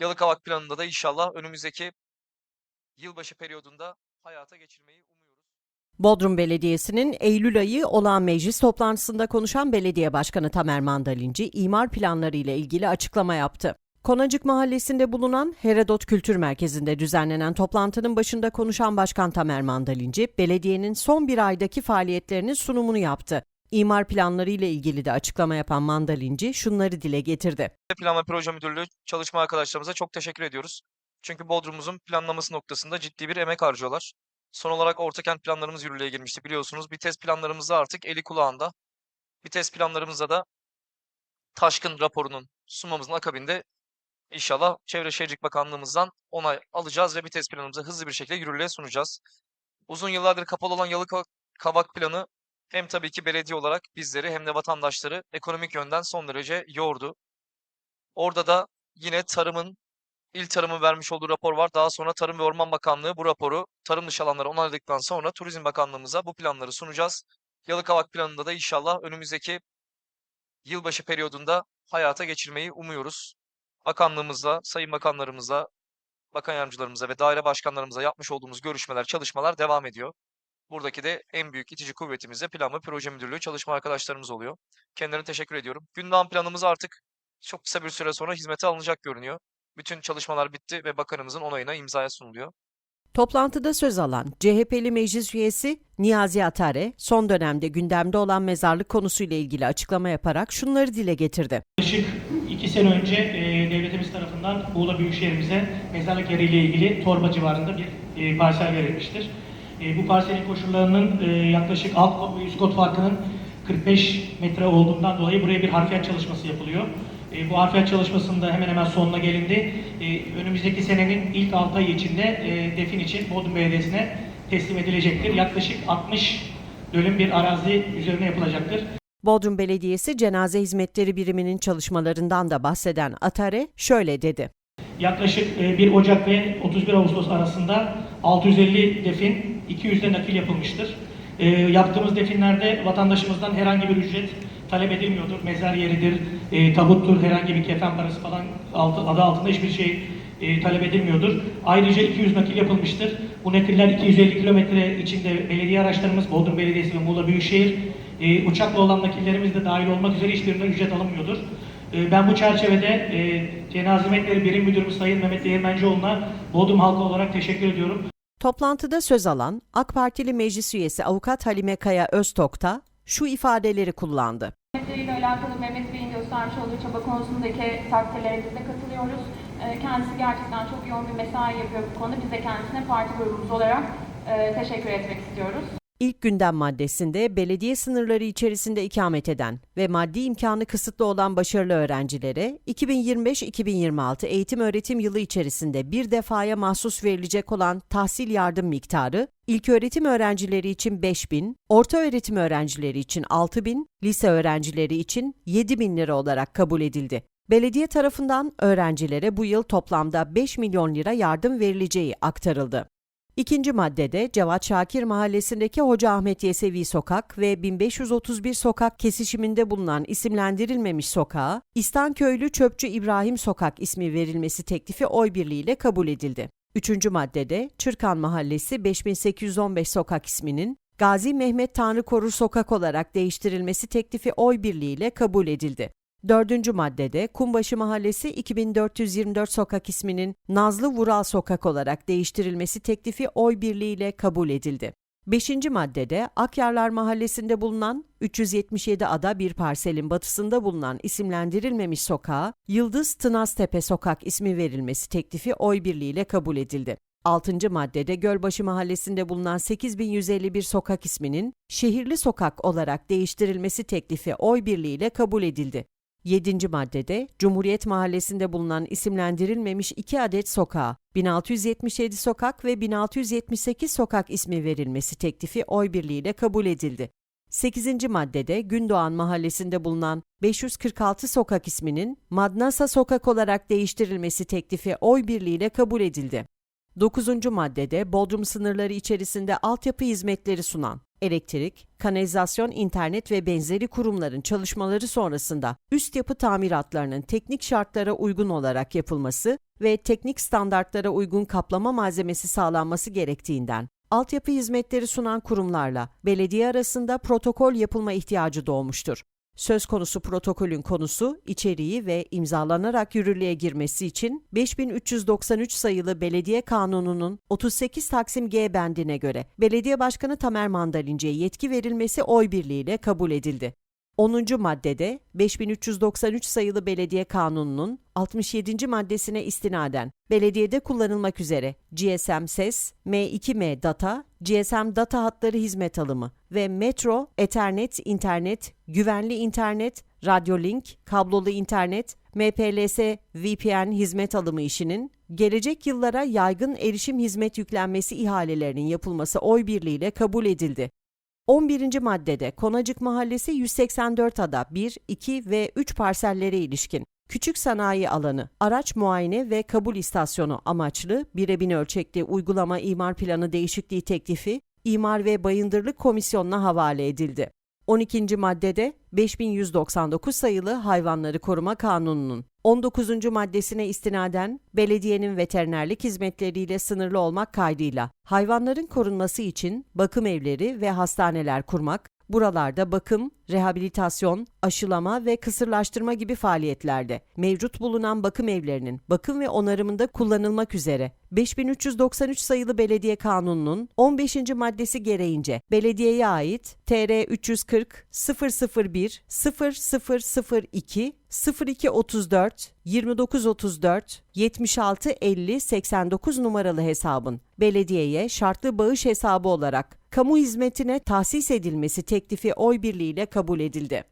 Yalıkavak planında da inşallah önümüzdeki yılbaşı periyodunda hayata geçirmeyi. Bodrum Belediyesi'nin Eylül ayı olağan meclis toplantısında konuşan Belediye Başkanı Tamer Mandalinci imar planları ile ilgili açıklama yaptı. Konacık Mahallesi'nde bulunan Herodot Kültür Merkezi'nde düzenlenen toplantının başında konuşan Başkan Tamer Mandalinci, belediyenin son bir aydaki faaliyetlerinin sunumunu yaptı. İmar planları ile ilgili de açıklama yapan Mandalinci şunları dile getirdi. Plan ve Proje Müdürlüğü çalışma arkadaşlarımıza çok teşekkür ediyoruz. Çünkü Bodrum'umuzun planlaması noktasında ciddi bir emek harcıyorlar. Son olarak orta kent planlarımız yürürlüğe girmişti biliyorsunuz. Bir test planlarımızda artık eli kulağında. Bir test planlarımızda da Taşkın raporunun sunmamızın akabinde inşallah Çevre Şehircilik Bakanlığımızdan onay alacağız ve bir test planımızı hızlı bir şekilde yürürlüğe sunacağız. Uzun yıllardır kapalı olan Yalıkavak planı hem tabii ki belediye olarak bizleri hem de vatandaşları ekonomik yönden son derece yordu. Orada da yine tarımın, il tarımın vermiş olduğu rapor var. Daha sonra Tarım ve Orman Bakanlığı bu raporu tarım dışı alanlara onayladıktan sonra Turizm Bakanlığımıza bu planları sunacağız. Yalıkavak planında da inşallah önümüzdeki yılbaşı periyodunda hayata geçirmeyi umuyoruz. Bakanlığımızla, sayın bakanlarımızla, bakan yardımcılarımıza ve daire başkanlarımıza yapmış olduğumuz görüşmeler, çalışmalar devam ediyor. Buradaki de en büyük itici kuvvetimiz de Plan ve Proje Müdürlüğü çalışma arkadaşlarımız oluyor. Kendilerine teşekkür ediyorum. Gündem planımız artık çok kısa bir süre sonra hizmete alınacak görünüyor. Bütün çalışmalar bitti ve bakanımızın onayına imzaya sunuluyor. Toplantıda söz alan CHP'li meclis üyesi Niyazi Atare, son dönemde gündemde olan mezarlık konusuyla ilgili açıklama yaparak şunları dile getirdi. Yaklaşık iki sene önce e, devletimiz tarafından Muğla Büyükşehir'imize mezarlık yeriyle ilgili Torba civarında bir e, parsel verilmiştir. E, bu parselin koşullarının e, yaklaşık alt kod ve üst kod farkının 45 metre olduğundan dolayı buraya bir harfiyat çalışması yapılıyor. E, bu harfiyat çalışmasında hemen hemen sonuna gelindi. E, önümüzdeki senenin ilk 6 ay içinde e, defin için Bodrum Belediyesi'ne teslim edilecektir. Yaklaşık 60 dönüm bir arazi üzerine yapılacaktır. Bodrum Belediyesi Cenaze Hizmetleri Biriminin çalışmalarından da bahseden Atare şöyle dedi. Yaklaşık e, 1 Ocak ve 31 Ağustos arasında 650 defin, 200 de nakil yapılmıştır. E, Yaptığımız definlerde vatandaşımızdan herhangi bir ücret talep edilmiyordur. Mezar yeridir, e, tabuttur, herhangi bir kefen parası falan altı, adı altında hiçbir şey e, talep edilmiyordur. Ayrıca 200 nakil yapılmıştır. Bu nakiller 250 kilometre içinde belediye araçlarımız, Bodrum Belediyesi ve Muğla Büyükşehir, e, uçakla olan nakillerimiz de dahil olmak üzere hiçbirinden ücret alınmıyordur. E, Ben bu çerçevede e, Cenaze Hizmetleri Birim Müdürümüz Sayın Mehmet Değirmencioğlu'na Bodrum halkı olarak teşekkür ediyorum. Toplantıda söz alan AK Partili meclis üyesi avukat Halime Kaya Öztok'ta şu ifadeleri kullandı. Hizmetleriyle alakalı Mehmet Bey'in göstermiş olduğu çaba konusundaki takdirlerimize katılıyoruz. Ee, Kendisi gerçekten çok yoğun bir mesai yapıyor bu konuda. Biz de kendisine parti grubumuz olarak e, teşekkür etmek istiyoruz. İlk gündem maddesinde belediye sınırları içerisinde ikamet eden ve maddi imkanı kısıtlı olan başarılı öğrencilere 2025-2026 eğitim öğretim yılı içerisinde bir defaya mahsus verilecek olan tahsil yardım miktarı ilköğretim öğrencileri için 5 bin, orta öğretim öğrencileri için 6 bin, lise öğrencileri için 7 bin lira olarak kabul edildi. Belediye tarafından öğrencilere bu yıl toplamda 5 milyon lira yardım verileceği aktarıldı. İkinci maddede Cevat Şakir Mahallesi'ndeki Hoca Ahmet Yesevi Sokak ve 1531 sokak kesişiminde bulunan isimlendirilmemiş sokağa İstanköylü Çöpçü İbrahim Sokak ismi verilmesi teklifi oy birliğiyle kabul edildi. Üçüncü maddede Çırkan Mahallesi 5815 sokak isminin Gazi Mehmet Tanrı Korur Sokak olarak değiştirilmesi teklifi oy birliğiyle kabul edildi. Dördüncü maddede Kumbaşı Mahallesi 2424 sokak isminin Nazlı Vural Sokak olarak değiştirilmesi teklifi oy birliğiyle kabul edildi. Beşinci maddede Akyarlar Mahallesi'nde bulunan 377 ada bir parselin batısında bulunan isimlendirilmemiş sokağa Yıldız Tınaztepe Sokak ismi verilmesi teklifi oy birliğiyle kabul edildi. Altıncı maddede Gölbaşı Mahallesi'nde bulunan 8151 sokak isminin Şehirli Sokak olarak değiştirilmesi teklifi oy birliğiyle kabul edildi. 7. maddede Cumhuriyet Mahallesi'nde bulunan isimlendirilmemiş 2 adet sokağa 1677 sokak ve 1678 sokak ismi verilmesi teklifi oy birliğiyle kabul edildi. 8. maddede Gündoğan Mahallesi'nde bulunan 546 sokak isminin Madnasa Sokak olarak değiştirilmesi teklifi oy birliğiyle kabul edildi. 9. maddede Bodrum sınırları içerisinde altyapı hizmetleri sunan elektrik, kanalizasyon, internet ve benzeri kurumların çalışmaları sonrasında üst yapı tamiratlarının teknik şartlara uygun olarak yapılması ve teknik standartlara uygun kaplama malzemesi sağlanması gerektiğinden altyapı hizmetleri sunan kurumlarla belediye arasında protokol yapılma ihtiyacı doğmuştur. Söz konusu protokolün konusu, içeriği ve imzalanarak yürürlüğe girmesi için 5393 sayılı Belediye Kanunu'nun 38 Taksim G bendine göre Belediye Başkanı Tamer Mandalince'ye yetki verilmesi oy birliğiyle kabul edildi. 10. maddede 5393 sayılı Belediye Kanunu'nun 67. maddesine istinaden belediyede kullanılmak üzere GSM ses, M2M data, GSM data hatları hizmet alımı ve metro, ethernet, internet, güvenli internet, radyolink, kablolu internet, MPLS, VPN hizmet alımı işinin gelecek yıllara yaygın erişim hizmet yüklenmesi ihalelerinin yapılması oy birliğiyle kabul edildi. 11. maddede Konacık Mahallesi 184 ada 1, 2 ve 3 parsellere ilişkin küçük sanayi alanı, araç muayene ve kabul istasyonu amaçlı birebin ölçekli uygulama imar planı değişikliği teklifi İmar ve Bayındırlık Komisyonu'na havale edildi. 12. maddede 5199 sayılı Hayvanları Koruma Kanunu'nun 19. maddesine istinaden belediyenin veterinerlik hizmetleriyle sınırlı olmak kaydıyla hayvanların korunması için bakım evleri ve hastaneler kurmak, buralarda bakım, rehabilitasyon, aşılama ve kısırlaştırma gibi faaliyetlerde mevcut bulunan bakım evlerinin bakım ve onarımında kullanılmak üzere 5393 sayılı Belediye Kanunu'nun 15. maddesi gereğince belediyeye ait TR 340 001 0002 0234 2934 76 50 89 numaralı hesabın belediyeye şartlı bağış hesabı olarak kamu hizmetine tahsis edilmesi teklifi oy birliğiyle kabul edildi.